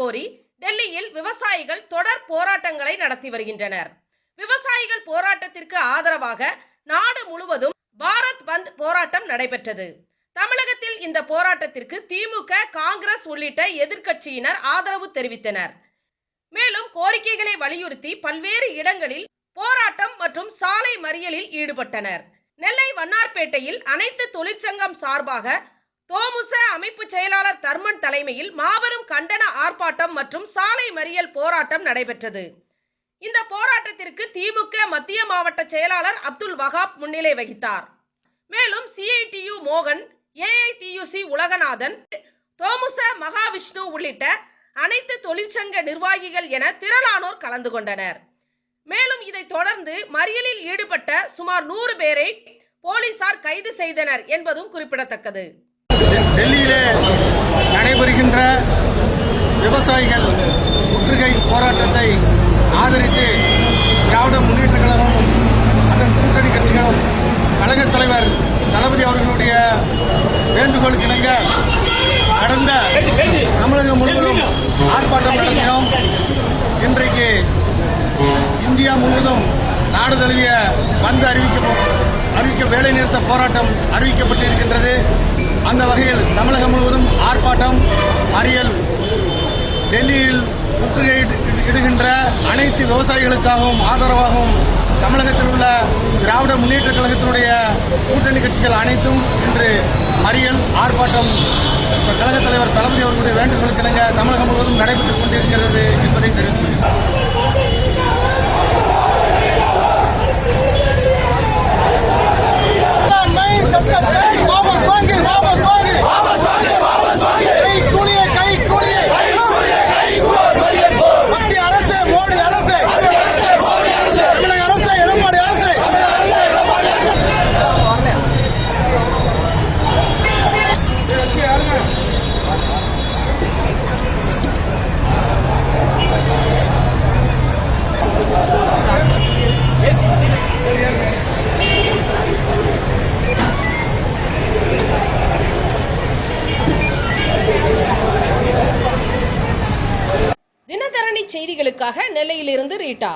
கோரி டெல்லியில் விவசாயிகள் தொடர் போராட்டங்களை நடத்தி வருகின்றனர். விவசாயிகள் போராட்டத்திற்கு ஆதரவாக நாடு முழுவதும் பாரத் பந்த் போராட்டம் நடைபெற்றது. தமிழகத்தில் இந்த போராட்டத்திற்கு திமுக காங்கிரஸ் உள்ளிட்ட எதிர்க்கட்சியினர் ஆதரவு தெரிவித்தனர். மேலும் கோரிக்கைகளை வலியுறுத்தி பல்வேறு இடங்களில் போராட்டம் மற்றும் சாலை மறியலில் ஈடுபட்டனர். நெல்லை வண்ணார்பேட்டையில் அனைத்து தொழிற்சங்கம் சார்பாக தோமுச அமைப்பு செயலாளர் தலைமையில் மாபெரும் கண்டன ஆர்ப்பாட்டம் மற்றும் சாலை மறியல் போராட்டம் நடைபெற்றது. இந்த போராட்டத்திற்கு திமுக மத்திய மாவட்ட செயலாளர் அப்துல் வகாப் முன்னிலை வகித்தார். மேலும் சிஐடியு மோகன் ஏஐடியுசி உலகநாதன் தோமுச மகாவிஷ்ணு உள்ளிட்ட அனைத்து தொழிற்சங்க நிர்வாகிகள் என திரளானோர் கலந்து கொண்டனர். மேலும் இதைத் தொடர்ந்து மறியலில் ஈடுபட்ட சுமார் நூறு பேரை போலீசார் கைது செய்தனர் என்பதும் குறிப்பிடத்தக்கது. டெல்லியிலே நடைபெறுகின்ற விவசாயிகள் முற்றுகை போராட்டத்தை ஆதரித்து திராவிட முன்னேற்ற கழகமும் அதன் கூட்டணி கட்சிகளும் கழகத் தலைவர் தளபதி அவர்களுடைய வேண்டுகோளுக்கு இணங்க நடந்த தமிழகம் முழுவதும் ஆர்ப்பாட்டம் நடத்தினோம். இன்றைக்கு இந்தியா முழுவதும் நாடு தழுவிய பந்து அறிவிக்க அறிவிக்க வேலைநிறுத்த போராட்டம் அறிவிக்கப்பட்டிருக்கின்றது. அந்த வகையில் தமிழகம் முழுவதும் ஆர்ப்பாட்டம் அரியல் டெல்லியில் முற்றுகையிடுகின்ற அனைத்து விவசாயிகளுக்காகவும் ஆதரவாகவும் தமிழகத்தில் உள்ள திராவிட முன்னேற்ற கழகத்தினுடைய கூட்டணி கட்சிகள் அனைத்தும் இன்று மறியல் ஆர்ப்பாட்டம் கழகத் தலைவர் தளபதி அவர்களுடைய வேண்டுகோளுக்கிணங்க தமிழகம் முழுவதும் நடைபெற்றுக் கொண்டிருக்கிறது. செய்திகளுக்காக நெல்லையிலிருந்து ரீட்டா